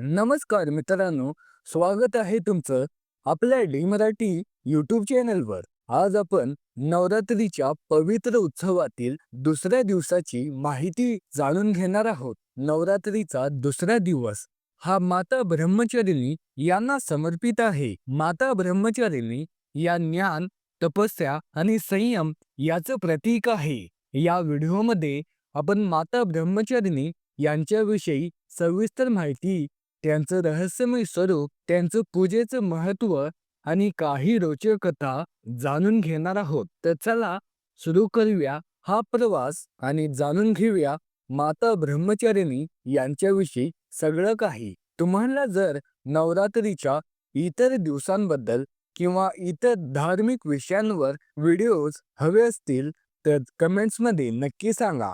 नमस्कार मित्रांनो स्वागत आहे तुमचं आपल्या डी मराठी यूट्यूब चॅनलवर आज आपण नवरात्रीच्या पवित्र उत्सवातील दुसऱ्या दिवसाची माहिती जाणून घेणार आहोत. नवरात्रीचा दुसरा दिवस हा माता ब्रह्मचारिणी यांना समर्पित आहे. माता ब्रह्मचारिणी या ज्ञान तपस्या आणि संयम याचं प्रतीक आहे. या व्हिडिओमध्ये आपण माता ब्रह्मचारिणी यांच्याविषयी सविस्तर माहिती त्यांचं रहस्यमय स्वरूप त्यांचं पूजेचं महत्त्व आणि काही रोचक कथा जाणून घेणार आहोत. तर चला सुरू करूया हा प्रवास आणि जाणून घेऊया माता ब्रह्मचारिणी यांच्याविषयी सगळं काही. तुम्हाला जर नवरात्रीच्या इतर दिवसांबद्दल किंवा इतर धार्मिक विषयांवर व्हिडिओज हवे असतील तर कमेंट्समध्ये नक्की सांगा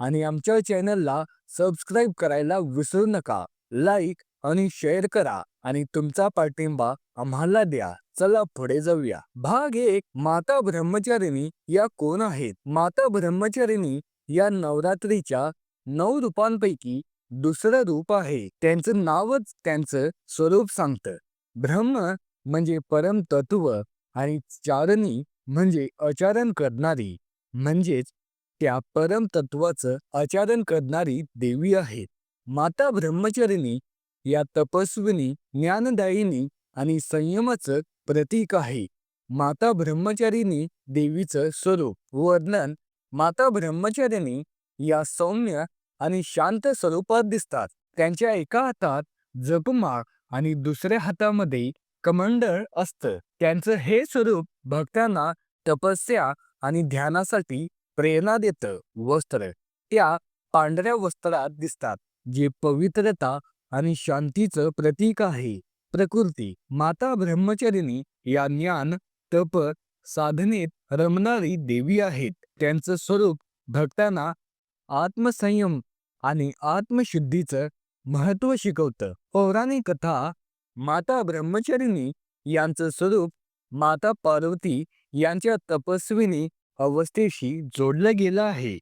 आणि आमच्या चॅनलला सबस्क्राईब करायला विसरू नका. लाईक आणि शेअर करा आणि तुमचा पाठिंबा आम्हाला द्या. चला पुढे जाऊया. भाग एक माता ब्रह्मचारिणी या कोण आहेत? माता ब्रह्मचारिणी या नवरात्रीच्या नऊ रूपांपैकी दुसरं रूप आहे. त्यांचं नावच त्यांचं स्वरूप सांगतं. ब्रह्म म्हणजे परम तत्व आणि चारणी म्हणजे आचरण करणारी. म्हणजेच त्या परम तत्वाचं आचरण करणारी देवी आहेत. माता ब्रह्मचारिणी या तपस्विनी ज्ञानदायिनी आणि संयमाचं प्रतीक आहे. माता ब्रह्मचारिणी देवीचं स्वरूप वर्णन माता ब्रह्मचारिणी या सौम्य आणि शांत स्वरूपात दिसतात. त्यांच्या एका हातात जपमाळ आणि दुसऱ्या हातामध्ये कमंडळ असतं. त्यांचं हे स्वरूप भक्तांना तपस्या आणि ध्यानासाठी प्रेरणा देतं. वस्त्र त्या पांढऱ्या वस्त्रात दिसतात जे पवित्रता आणि शांतीचं प्रतीक आहे. प्रकृती माता ब्रह्मचारिणी या ज्ञान तप साधनेत रमणारी देवी आहेत. त्यांचं स्वरूप भक्तांना आत्मसंयम आणि आत्मशुद्धीचं महत्त्व शिकवतं. पौराणिक कथा माता ब्रह्मचारिणी यांचं स्वरूप माता पार्वती यांच्या तपस्विनी अवस्थेशी जोडलं गेलं आहे.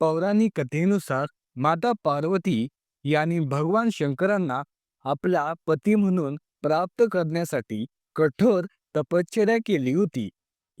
पौराणिक कथेनुसार माता पार्वती यांनी भगवान शंकरांना आपला पती म्हणून प्राप्त करण्यासाठी कठोर तपश्चर्या केली होती.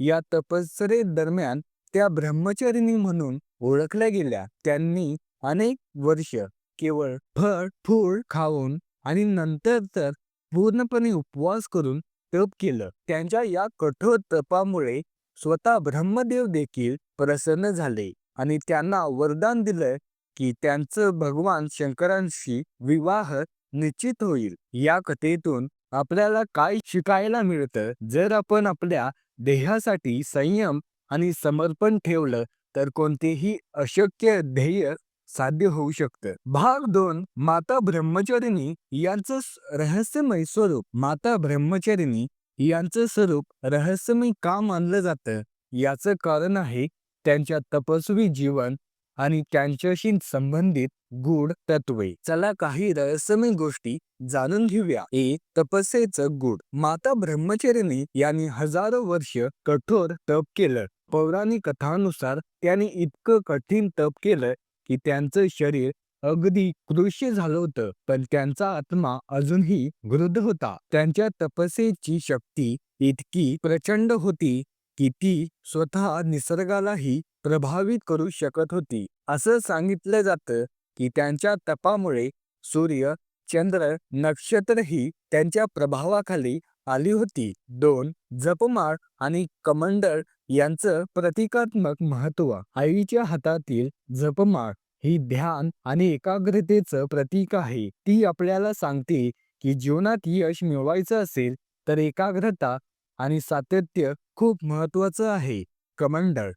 या तपश्चर्येदरम्यान त्या ब्रह्मचारिणी म्हणून ओळखल्या गेल्या. त्यांनी अनेक वर्ष केवळ फळ फूळ खाऊन आणि नंतर तर पूर्णपणे उपवास करून तप केलं. त्यांच्या या कठोर तपामुळे स्वतः ब्रह्मदेव देखील प्रसन्न झाले आणि त्यांना वरदान दिलं की त्यांचं भगवान शंकरांशी विवाह निश्चित होईल. या कथेतून आपल्याला काय शिकायला मिळतं. जर आपण आपल्या देहासाठी संयम आणि समर्पण ठेवलं तर कोणतेही अशक्य ध्येय साध्य होऊ शकतं. भाग दोन माता ब्रह्मचारिणी यांचं रहस्यमय स्वरूप. माता ब्रह्मचारिणी यांचं स्वरूप रहस्यमय का मानलं जातं? याचं कारण आहे त्यांच्या तपस्वी जीवन आणि त्यांच्याशी संबंधित गूढ तत्वे चला काही रहस्यमय गोष्टी जाणून घेऊया. एक तपस्येचं गुढ. माता ब्रह्मचारिणी यांनी हजारो वर्ष कठोर तप केलं. पौराणिक कथानुसार त्यांनी इतकं कठीण तप केलं की त्यांचं शरीर अगदी कृष्य झालं होतं. पण त्यांचा आत्मा अजूनही वृद्ध होता. त्यांच्या तपस्येची शक्ती इतकी प्रचंड होती की ती स्वतः निसर्गालाही प्रभावित करू शकत होती. असं सांगितलं जातं की त्यांच्या तपामुळे सूर्य चंद्र नक्षत्रही त्यांच्या प्रभावाखाली आली होती. दोन जपमाळ आणि कमंडळ यांचं प्रतिकात्मक महत्त्व आईच्या हातातील जपमाळ ही ध्यान आणि एकाग्रतेचं प्रतीक आहे. ती आपल्याला सांगते की जीवनात यश मिळवायचं असेल तर एकाग्रता आणि सातत्य खूप महत्वाचं आहे. कमंडळ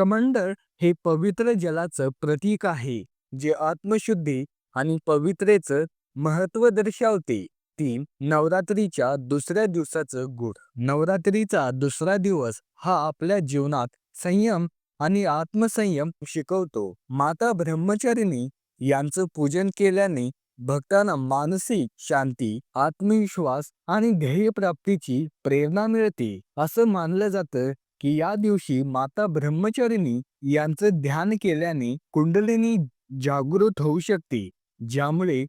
कमंडळ हे पवित्र जलाचं प्रतीक आहे जे आत्मशुद्धी आणि पवित्रेचं महत्त्व दर्शवते. तीन नवरात्रीच्या दुसऱ्या दिवसाचं गुढ. नवरात्रीचा दुसरा दिवस हा आपल्या जीवनात संयम आणि आत्मसंयम शिकवतो. माता ब्रह्मचारिणी यांचं पूजन केल्याने भक्तांना मानसिक शांती आत्मविश्वास आणि ध्येयप्राप्तीची प्रेरणा मिळते असं मानलं जातं. की या दिवशी माता ब्रह्मचारिणी यांचं ध्यान केल्याने कुंडलिनी जागृत होऊ शकते ज्यामुळे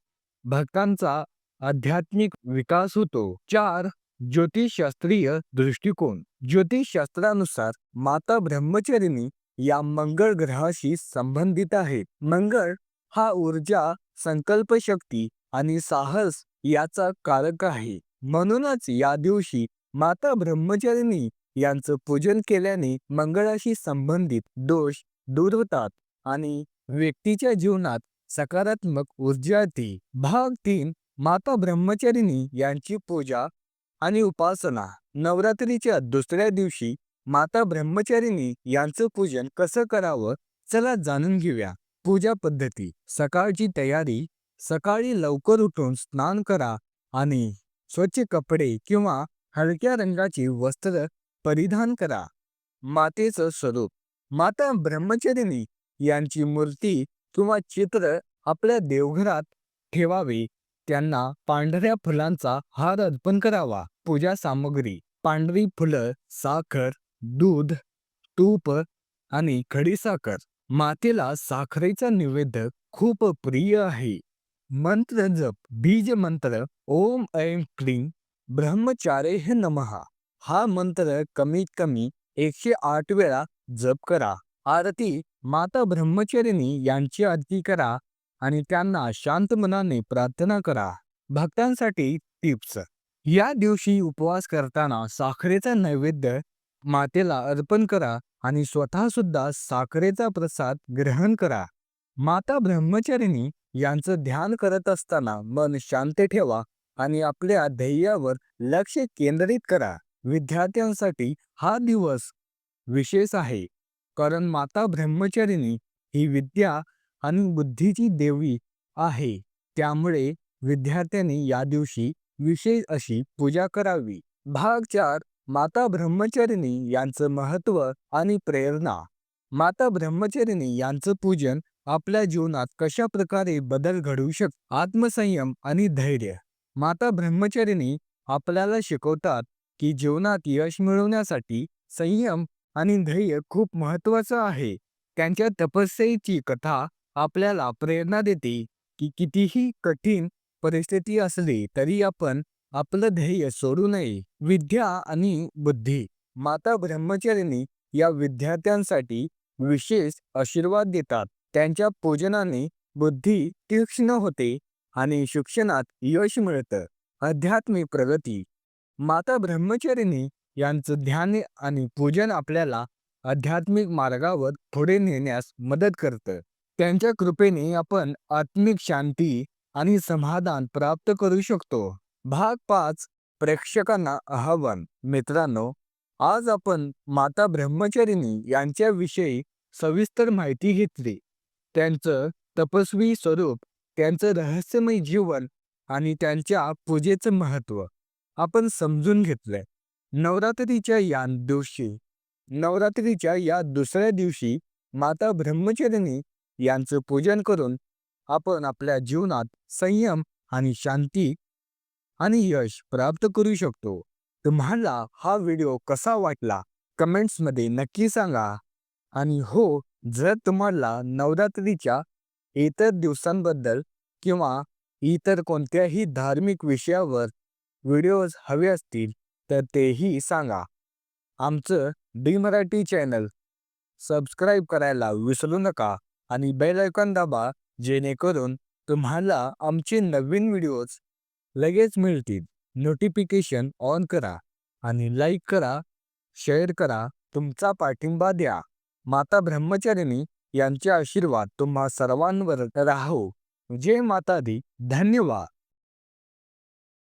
भक्तांचा आध्यात्मिक विकास होतो. चार ज्योतिषशास्त्रीय दृष्टिकोन. ज्योतिषशास्त्रानुसार माता ब्रह्मचारिणी या मंगळ ग्रहाशी संबंधित आहेत मंगळ हा ऊर्जा संकल्प शक्ती आणि साहस याचा कारक आहे. म्हणूनच या दिवशी माता ब्रह्मचारिणी यांचं पूजन केल्याने मंगळाशी संबंधित दोष दूर होतात आणि व्यक्तीच्या जीवनात सकारात्मक ऊर्जा येते. भाग तीन माता ब्रह्मचारिणी यांची पूजा आणि उपासना. नवरात्रीच्या दुसऱ्या दिवशी माता ब्रह्मचारिणी यांचं पूजन कसं करावं? चला जाणून घेऊया. पूजा पद्धती. सकाळची तयारी सकाळी लवकर उठून स्नान करा आणि स्वच्छ कपडे किंवा हलक्या रंगाची वस्त्र परिधान करा. मातेचं स्वरूप. माता ब्रह्मचरिणी यांची मूर्ती किंवा चित्र आपल्या देवघरात ठेवावे. त्यांना पांढऱ्या फुलांचा हार अर्पण करावा. पूजा सामग्री पांढरी फुलं साखर दूध तूप आणि खडीसाखर. मातेला साखरेचा निवेद्य खूप प्रिय आहे. मंत्र जप बीज मंत्र ओम ऐं क्लीं हे नमहा हा मंत्र कमीत कमी एकशे आठ वेळा जप करा. आरती माता ब्रह्मचारिणी यांची आरती करा आणि त्यांना शांत मनाने प्रार्थना करा. भक्तांसाठी टिप्स. या दिवशी उपवास करताना साखरेचा नैवेद्य मातेला अर्पण करा आणि स्वतः सुद्धा साखरेचा प्रसाद ग्रहण करा. माता ब्रह्मचारिणी यांचं ध्यान करत असताना मन शांत ठेवा आणि आपल्या ध्येयावर लक्ष केंद्रित करा. विद्यार्थ्यांसाठी हा दिवस विशेष आहे. कारण माता ब्रह्मचारिणी ही विद्या आणि बुद्धीची देवी आहे. त्यामुळे विद्यार्थ्यांनी या दिवशी विशेष अशी पूजा करावी. भाग चार. माता ब्रह्मचारिणी यांचं महत्त्व आणि प्रेरणा. माता ब्रह्मचारिणी यांचं पूजन आपल्या जीवनात कशा प्रकारे बदल घडवू शकतो आत्मसंयम आणि धैर्य. माता ब्रह्मचारिणी आपल्याला शिकवतात की जीवनात यश मिळवण्यासाठी संयम आणि धैर्य खूप महत्वाचं आहे. त्यांच्या तपस्येची कथा आपल्याला प्रेरणा देते की कितीही कठीण परिस्थिती असली तरी आपण आपलं ध्येय सोडू नये. विद्या आणि बुद्धी माता ब्रह्मचारिणी या विद्यार्थ्यांसाठी विशेष आशीर्वाद देतात. त्यांच्या पूजनाने बुद्धी तीक्ष्ण होते आणि शिक्षणात यश मिळतं. आध्यात्मिक प्रगती माता ब्रह्मचारिणी यांचं ध्यान आणि पूजन आपल्याला आध्यात्मिक मार्गावर पुढे नेण्यास मदत करतं. त्यांच्या कृपेने आपण आत्मिक शांती आणि समाधान प्राप्त करू शकतो. भाग पाच प्रेक्षकांना आव्हान. मित्रांनो आज आपण माता ब्रह्मचारिणी यांच्याविषयी सविस्तर माहिती घेतली. त्यांचं तपस्वी स्वरूप त्यांचं रहस्यमय जीवन आणि त्यांच्या पूजेचं महत्त्व. आपण समजून घेतलंय. नवरात्रीच्या या दिवशी नवरात्रीच्या या दुसऱ्या दिवशी माता ब्रह्मचारिणी यांचं पूजन करून आपण आपल्या जीवनात संयम आणि शांती आणि यश प्राप्त करू शकतो. तुम्हाला हा व्हिडिओ कसा वाटला? कमेंट्समध्ये नक्की सांगा. आणि हो जर तुम्हाला नवरात्रीच्या इतर दिवसांबद्दल किंवा इतर कोणत्याही धार्मिक विषयावर व्हिडिओज हवे असतील तर तेही सांगा. आमचं डी मराठी चॅनल सबस्क्राईब करायला विसरू नका आणि बेल आयकॉन दाबा जेणेकरून तुम्हाला आमचे नवीन व्हिडिओज लगेच मिळतील. नोटिफिकेशन ऑन करा आणि लाईक करा शेअर करा तुमचा पाठिंबा द्या. माता ब्रह्मचारिणी यांचे आशीर्वाद तुम्हा सर्वांवर राहो. जय माता दी. धन्यवाद.